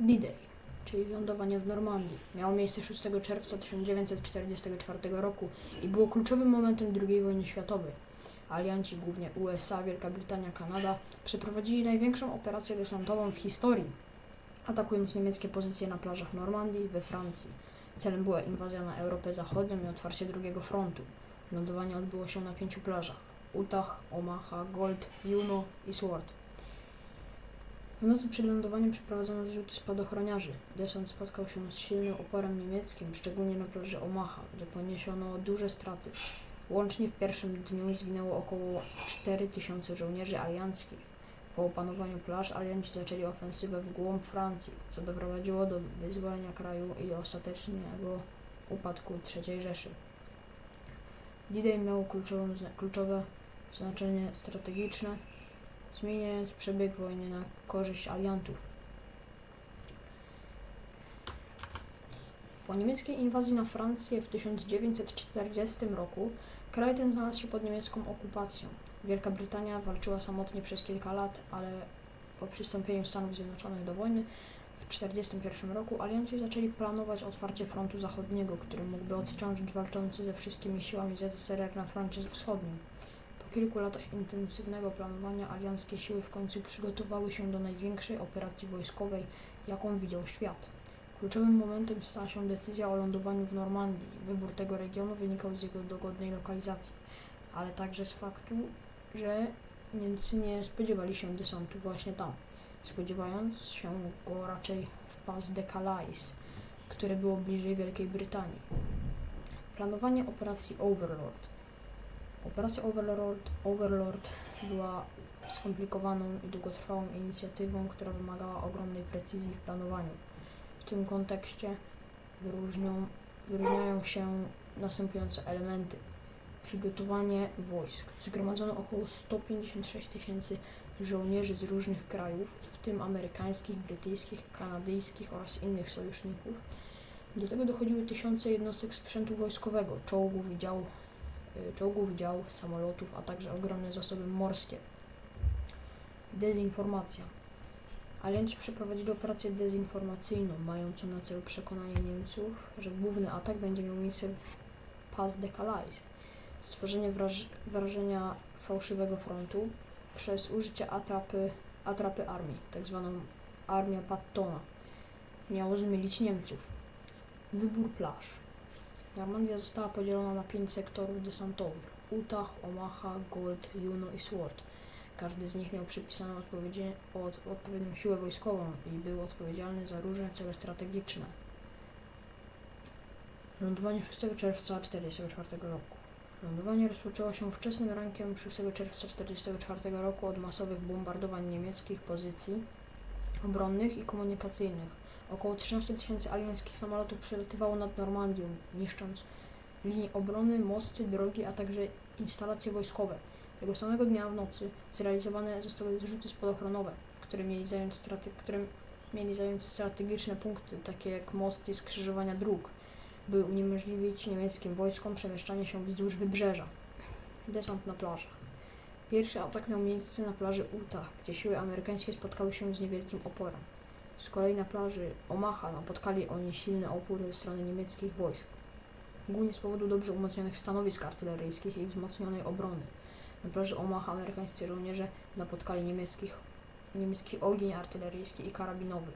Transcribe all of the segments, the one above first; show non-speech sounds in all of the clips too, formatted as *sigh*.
D-Day, czyli lądowanie w Normandii, miało miejsce 6 czerwca 1944 roku i było kluczowym momentem II wojny światowej. Alianci, głównie USA, Wielka Brytania, Kanada, przeprowadzili największą operację desantową w historii, atakując niemieckie pozycje na plażach Normandii we Francji. Celem była inwazja na Europę Zachodnią i otwarcie drugiego frontu. Lądowanie odbyło się na pięciu plażach: Utah, Omaha, Gold, Juno i Sword. W nocy przed lądowaniem przeprowadzono zrzuty spadochroniarzy. Desant spotkał się z silnym oporem niemieckim, szczególnie na plaży Omaha, gdzie poniesiono duże straty. Łącznie w pierwszym dniu zginęło około 4000 żołnierzy alianckich. Po opanowaniu plaż alianci zaczęli ofensywę w głąb Francji, co doprowadziło do wyzwolenia kraju i ostatecznego upadku III Rzeszy. D-Day miał kluczowe znaczenie strategiczne, zmieniając przebieg wojny na korzyść aliantów. Po niemieckiej inwazji na Francję w 1940 roku kraj ten znalazł się pod niemiecką okupacją. Wielka Brytania walczyła samotnie przez kilka lat, ale po przystąpieniu Stanów Zjednoczonych do wojny w 1941 roku alianci zaczęli planować otwarcie frontu zachodniego, który mógłby odciążyć walczący ze wszystkimi siłami ZSRR na froncie wschodnim. Kilku latach intensywnego planowania alianckie siły w końcu przygotowały się do największej operacji wojskowej, jaką widział świat. Kluczowym momentem stała się decyzja o lądowaniu w Normandii. Wybór tego regionu wynikał z jego dogodnej lokalizacji, ale także z faktu, że Niemcy nie spodziewali się desantu właśnie tam, spodziewając się go raczej w Pas de Calais, które było bliżej Wielkiej Brytanii. Planowanie operacji Overlord. Operacja Overlord, Overlord była skomplikowaną i długotrwałą inicjatywą, która wymagała ogromnej precyzji w planowaniu. W tym kontekście wyróżnią, wyróżniają się następujące elementy. Przygotowanie wojsk. Zgromadzono około 156 tysięcy żołnierzy z różnych krajów, w tym amerykańskich, brytyjskich, kanadyjskich oraz innych sojuszników. Do tego dochodziły tysiące jednostek sprzętu wojskowego, czołgów i dział, y, czołgów, dział, samolotów, a także ogromne zasoby morskie. Dezinformacja. Alianci przeprowadzili operację dezinformacyjną, mającą na celu przekonanie Niemców, że główny atak będzie miał miejsce w Pas de Calais. Stworzenie wraż- wrażenia fałszywego frontu przez użycie atrapy, atrapy armii, tak zwaną armia Pattona, miało zmylić Niemców. Wybór plaż. Normandia została podzielona na pięć sektorów desantowych: Utah, Omaha, Gold, Juno i Sword. Każdy z nich miał przypisaną od, odpowiednią siłę wojskową i był odpowiedzialny za różne cele strategiczne. Lądowanie 6 czerwca 1944 roku. Lądowanie rozpoczęło się wczesnym rankiem 6 czerwca 1944 roku od masowych bombardowań niemieckich pozycji obronnych i komunikacyjnych. Około 13 tysięcy alianckich samolotów przelatywało nad Normandią, niszcząc linie obrony, mosty, drogi, a także instalacje wojskowe. Tego samego dnia w nocy zrealizowane zostały zrzuty spadochronowe, które mieli zająć, mieli zająć strategiczne punkty, takie jak mosty i skrzyżowania dróg, by uniemożliwić niemieckim wojskom przemieszczanie się wzdłuż wybrzeża. Desant na plażach. Pierwszy atak miał miejsce na plaży Utah, gdzie siły amerykańskie spotkały się z niewielkim oporem. Z kolei na plaży Omaha napotkali oni silny opór ze strony niemieckich wojsk, głównie z powodu dobrze umocnionych stanowisk artyleryjskich i wzmocnionej obrony. Na plaży Omaha amerykańscy żołnierze napotkali niemieckich, niemiecki ogień artyleryjski i karabinowy,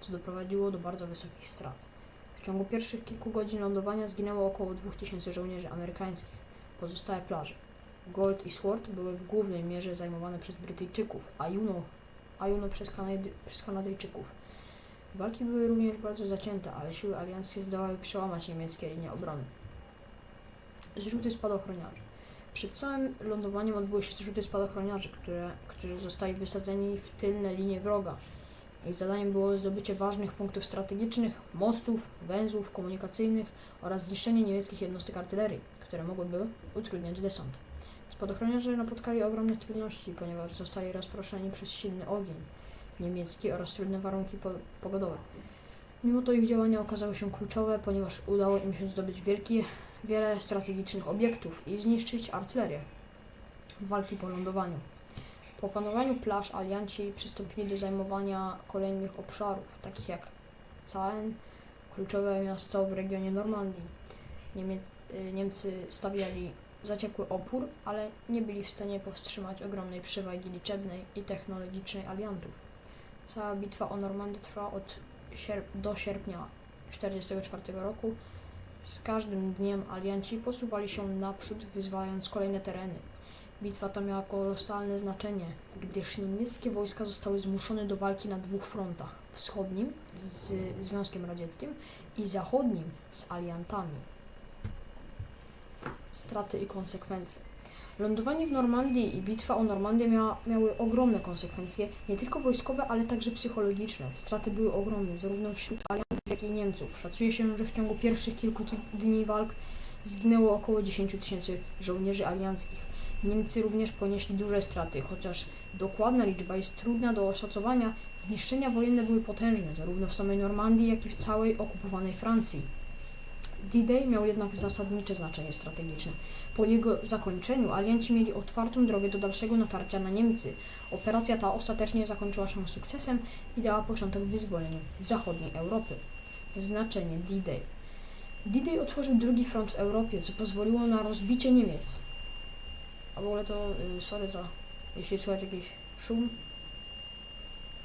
co doprowadziło do bardzo wysokich strat. W ciągu pierwszych kilku godzin lądowania zginęło około 2000 żołnierzy amerykańskich. Pozostałe plaże Gold i Sword były w głównej mierze zajmowane przez Brytyjczyków, a Juno, a Juno przez, Kanady, przez Kanadyjczyków. Walki były również bardzo zacięte, ale siły alianckie zdołały przełamać niemieckie linie obrony. Zrzuty spadochroniarzy. Przed całym lądowaniem odbyły się zrzuty spadochroniarzy, które, którzy zostali wysadzeni w tylne linie wroga. Ich zadaniem było zdobycie ważnych punktów strategicznych, mostów, węzłów komunikacyjnych oraz zniszczenie niemieckich jednostek artylerii, które mogłyby utrudniać desant. Spadochroniarze napotkali ogromne trudności, ponieważ zostali rozproszeni przez silny ogień niemiecki oraz trudne warunki po pogodowe. Mimo to ich działania okazały się kluczowe, ponieważ udało im się zdobyć wielkie, wiele strategicznych obiektów i zniszczyć artylerię. Walki po lądowaniu. Po opanowaniu plaż alianci przystąpili do zajmowania kolejnych obszarów, takich jak Caen, kluczowe miasto w regionie Normandii. Niemie y, Niemcy stawiali zaciekły opór, ale nie byli w stanie powstrzymać ogromnej przewagi liczebnej i technologicznej aliantów. Cała bitwa o Normandię trwa od sierp do sierpnia 1944 roku. Z każdym dniem alianci posuwali się naprzód, wyzwalając kolejne tereny. Bitwa ta miała kolosalne znaczenie, gdyż niemieckie wojska zostały zmuszone do walki na dwóch frontach: wschodnim z Związkiem Radzieckim i zachodnim z aliantami. Straty i konsekwencje. Lądowanie w Normandii i bitwa o Normandię miała, miały ogromne konsekwencje, nie tylko wojskowe, ale także psychologiczne. Straty były ogromne, zarówno wśród aliantów, jak i Niemców. Szacuje się, że w ciągu pierwszych kilku dni walk zginęło około 10 tysięcy żołnierzy alianckich. Niemcy również ponieśli duże straty, chociaż dokładna liczba jest trudna do oszacowania. Zniszczenia wojenne były potężne, zarówno w samej Normandii, jak i w całej okupowanej Francji. D-Day miał jednak zasadnicze znaczenie strategiczne. Po jego zakończeniu alianci mieli otwartą drogę do dalszego natarcia na Niemcy. Operacja ta ostatecznie zakończyła się sukcesem i dała początek wyzwoleniu zachodniej Europy. Znaczenie D-Day. D-Day otworzył drugi front w Europie, co pozwoliło na rozbicie Niemiec. A w ogóle to, y, sorry za, jeśli słychać jakiś szum,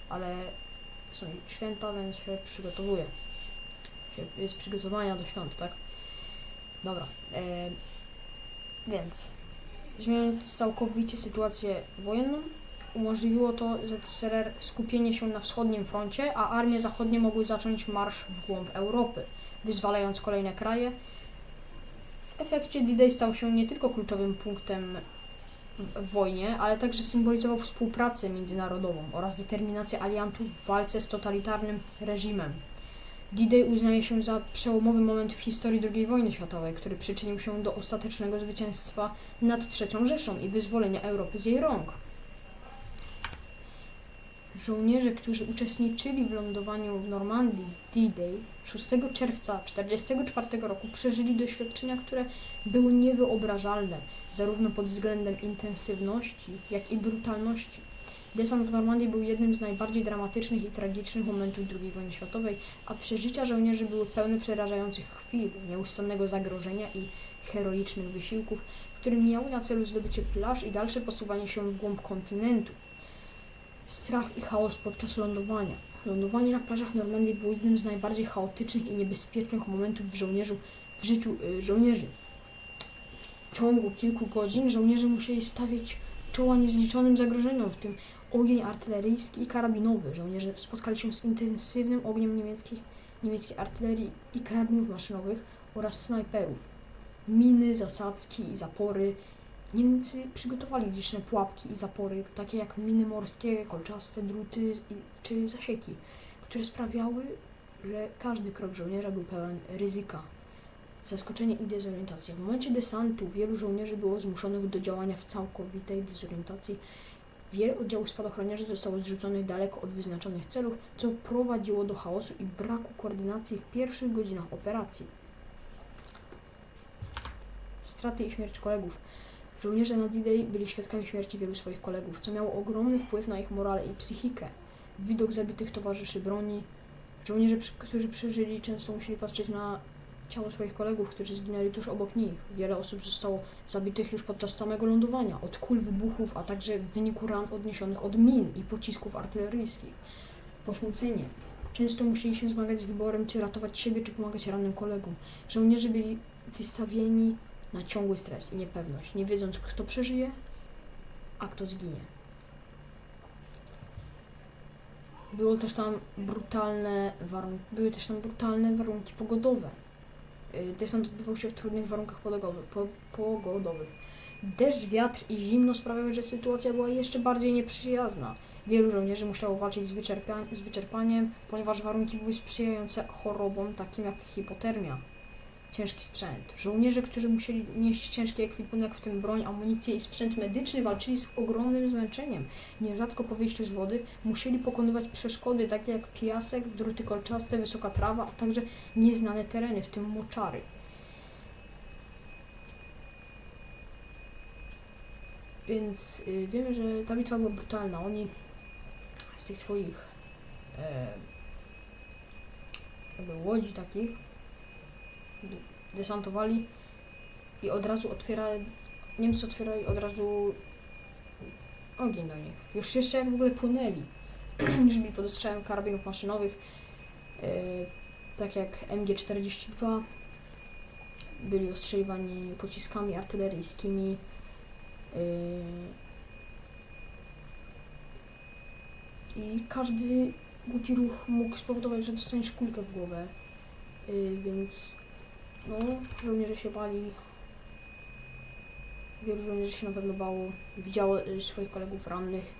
ale są święta, więc się przygotowuję. Jest przygotowania do świąt, tak? Dobra. E, więc zmieniając całkowicie sytuację wojenną, umożliwiło to ZSRR skupienie się na wschodnim froncie, a armie zachodnie mogły zacząć marsz w głąb Europy, wyzwalając kolejne kraje. W efekcie D-Day stał się nie tylko kluczowym punktem w wojnie, ale także symbolizował współpracę międzynarodową oraz determinację aliantów w walce z totalitarnym reżimem. D-Day uznaje się za przełomowy moment w historii II wojny światowej, który przyczynił się do ostatecznego zwycięstwa nad III Rzeszą i wyzwolenia Europy z jej rąk. Żołnierze, którzy uczestniczyli w lądowaniu w Normandii D-Day 6 czerwca 1944 roku przeżyli doświadczenia, które były niewyobrażalne, zarówno pod względem intensywności, jak i brutalności. Desant w Normandii był jednym z najbardziej dramatycznych i tragicznych momentów II wojny światowej, a przeżycia żołnierzy były pełne przerażających chwil, nieustannego zagrożenia i heroicznych wysiłków, które miały na celu zdobycie plaż i dalsze posuwanie się w głąb kontynentu. Strach i chaos podczas lądowania. Lądowanie na plażach Normandii było jednym z najbardziej chaotycznych i niebezpiecznych momentów w, żołnierzu, w życiu y, żołnierzy. W ciągu kilku godzin żołnierze musieli stawiać czoła niezliczonym zagrożeniom, w tym ogień artyleryjski i karabinowy. Żołnierze spotkali się z intensywnym ogniem niemieckich, niemieckiej artylerii i karabinów maszynowych oraz snajperów. Miny, zasadzki i zapory. Niemcy przygotowali liczne pułapki i zapory, takie jak miny morskie, kolczaste druty czy zasieki, które sprawiały, że każdy krok żołnierza był pełen ryzyka. Zaskoczenie i dezorientacja. W momencie desantu wielu żołnierzy było zmuszonych do działania w całkowitej dezorientacji. Wiele oddziałów spadochroniarzy zostało zrzuconych daleko od wyznaczonych celów, co prowadziło do chaosu i braku koordynacji w pierwszych godzinach operacji. Straty i śmierć kolegów. Żołnierze na D-Day byli świadkami śmierci wielu swoich kolegów, co miało ogromny wpływ na ich morale i psychikę. Widok zabitych towarzyszy broni. Żołnierze, którzy przeżyli, często musieli patrzeć na ciało swoich kolegów, którzy zginęli tuż obok nich. Wiele osób zostało zabitych już podczas samego lądowania, od kul wybuchów, a także w wyniku ran odniesionych od min i pocisków artyleryjskich. Poświęcenie. Często musieli się zmagać z wyborem, czy ratować siebie, czy pomagać rannym kolegom. Żołnierze byli wystawieni na ciągły stres i niepewność, nie wiedząc, kto przeżyje, a kto zginie. Było też tam brutalne warunki, były też tam brutalne warunki pogodowe. Y, Desant odbywał się w trudnych warunkach pogodowych. Po, pogodowych. Deszcz, wiatr i zimno sprawiały, że sytuacja była jeszcze bardziej nieprzyjazna. Wielu żołnierzy musiało walczyć z wyczerpaniem, ponieważ warunki były sprzyjające chorobom takim jak hipotermia. Ciężki sprzęt. Żołnierze, którzy musieli nieść ciężki ekwipunek, w tym broń, amunicję i sprzęt medyczny, walczyli z ogromnym zmęczeniem. Nierzadko po wyjściu z wody musieli pokonywać przeszkody, takie jak piasek, druty kolczaste, wysoka trawa, a także nieznane tereny, w tym moczary. Więc y, wiemy, że ta bitwa była brutalna. Oni z tych swoich e, jakby łodzi takich desantowali i od razu otwiera Niemcy otwierali od razu ogień do nich. Już jeszcze jak w ogóle płynęli. *clears throat* Już pod karabinów maszynowych, e, tak jak MG-42. Byli ostrzeliwani pociskami artyleryjskimi. e, I każdy głupi ruch mógł spowodować, że dostaniesz kulkę w głowę. Y, więc no, żołnierze się bali. Wielu żołnierzy się na pewno bało. Widziało y, swoich kolegów rannych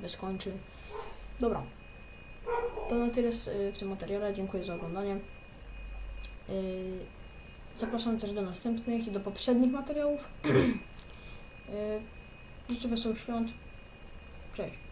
bez kończy. Dobra. To na tyle y, w tym materiale. Dziękuję za oglądanie. Y, Zapraszam też do następnych i do poprzednich materiałów. *clears throat* Życzę wesołych świąt. Cześć.